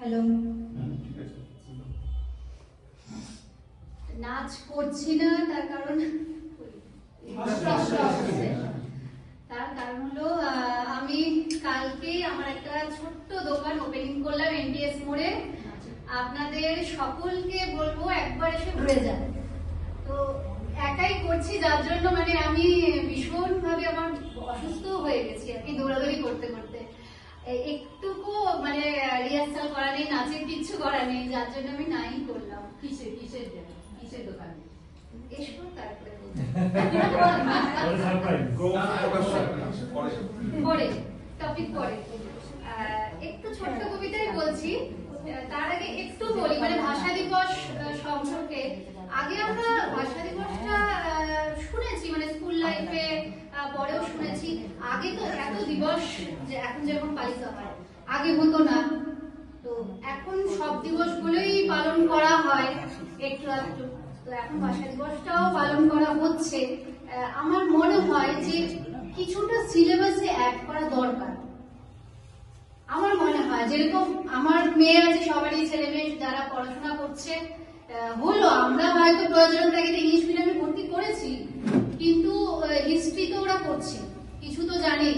Hello নাচ করছি না, তার কারণ। তার কারণ হলো আমি কালকে আমার একটা ছোট্ট দোকান ওপেনিং করলাম এনডিএস মোড়ে আপনাদের সকলকে বলব একবার এসে ঘুরে যান করছি যার জন্য মানে আমি ভীষণ ভাবে আমার অসুস্থ হয়ে গেছি আর কি দৌড়াদৌড়ি করতে করতে। একটুকু মানে রিহার্সাল করা নেই নাচের কিচ্ছু করা নেই যার জন্য আমি নাই করলাম। কিসের কিসের কিসের দোকান? এসো তারপরে পরে। টপিক পরে। একটু ছোট্ট কবিতাই বলছি। তার আগে একটু বলি মানে ভাষা দিবস সম্পর্কে আগে আমরা ভাষা দিবসটা আহ, শুনেছি মানে স্কুল লাইফে পরেও শুনেছি আগে তো এত দিবস যে এখন পালিত হয়, আগে হতো না। তো এখন সব পালন করা হয়। একটু একটু তো এখন ভাষা দিবসটাও পালন করা হচ্ছে। আমার মনে হয় যে কিছুটা সিলেবাসে অ্যাড করা দরকার। আমার মনে হয় যেরকম আমার মেয়ে আছে, সবারই ছেলে মেয়ে যারা পড়াশোনা করছে হলো, আমরা হয়তো প্রয়োজন থাকে ইংলিশ মিডিয়ামে ভর্তি করেছি কিন্তু হিস্ট্রি তো ওরা করছে জানেই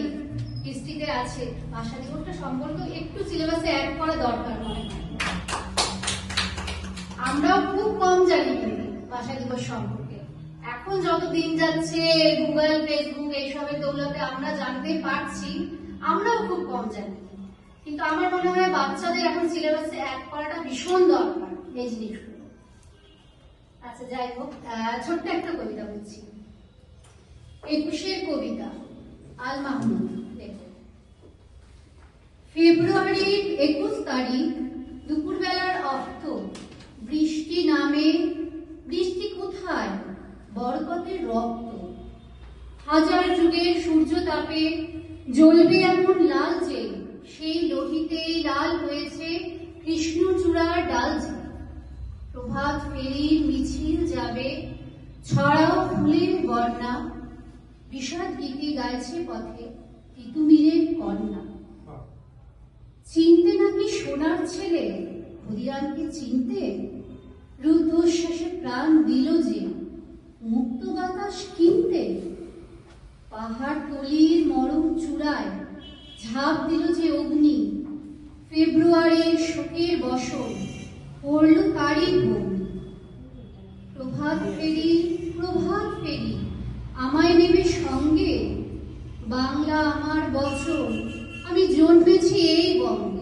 হিস্ট্রিতে আছে। ভাষা দিবসটা সম্পর্কে একটু সিলেবাসে অ্যাড করা দরকার মনে হয়। আমরাও খুব কম জানি ভাষা দিবস সম্পর্কে। এখন যত দিন যাচ্ছে গুগল ফেসবুক এইসবের দৌলতে আমরা জানতে পারছি, আমরাও খুব কম জানি। কিন্তু আমার মনে হয় বাচ্চাদের এখন সিলেবাসে অ্যাড করাটা ভীষণ দরকার এই জিনিসগুলো। আচ্ছা যাই হোক ছোট্ট একটা কবিতা বলছি। একুশের কবিতা। আল মাহমুদ ফেব্রুয়ারির একুশ তারিখ দুপুরবেলার অর্থ, বৃষ্টি নামে, বৃষ্টি কোথায়? বরকতের রক্ত। হাজার যুগের সূর্য তাপে জ্বলবে এমন লাল যে, সেই লোহিতেই লাল হয়েছে কৃষ্ণচূড়ার ডাল যে। প্রভাত ফেরির মিছিল বিষাদ গীতি গাইছে পথে তিতুমিরের কন্যা চিনতে নাকি সোনার ছেলে? ক্ষুদিরামকে চিনতে? রুদ্ধশ্বাসে প্রাণ দিল যে মুক্ত বাতাস কিনতে? পাহাড় তলির মরম চূড়ায় ঝাঁপ দিল যে অগ্নি। ফেব্রুয়ারির শোকের বসন পড়ল তারই ভূমি প্রভাত ফেরি প্রভাত ফেরি। আমায় নেবে সঙ্গে? বাংলা আমার বছর আমি জন্মেছি এই বঙ্গে।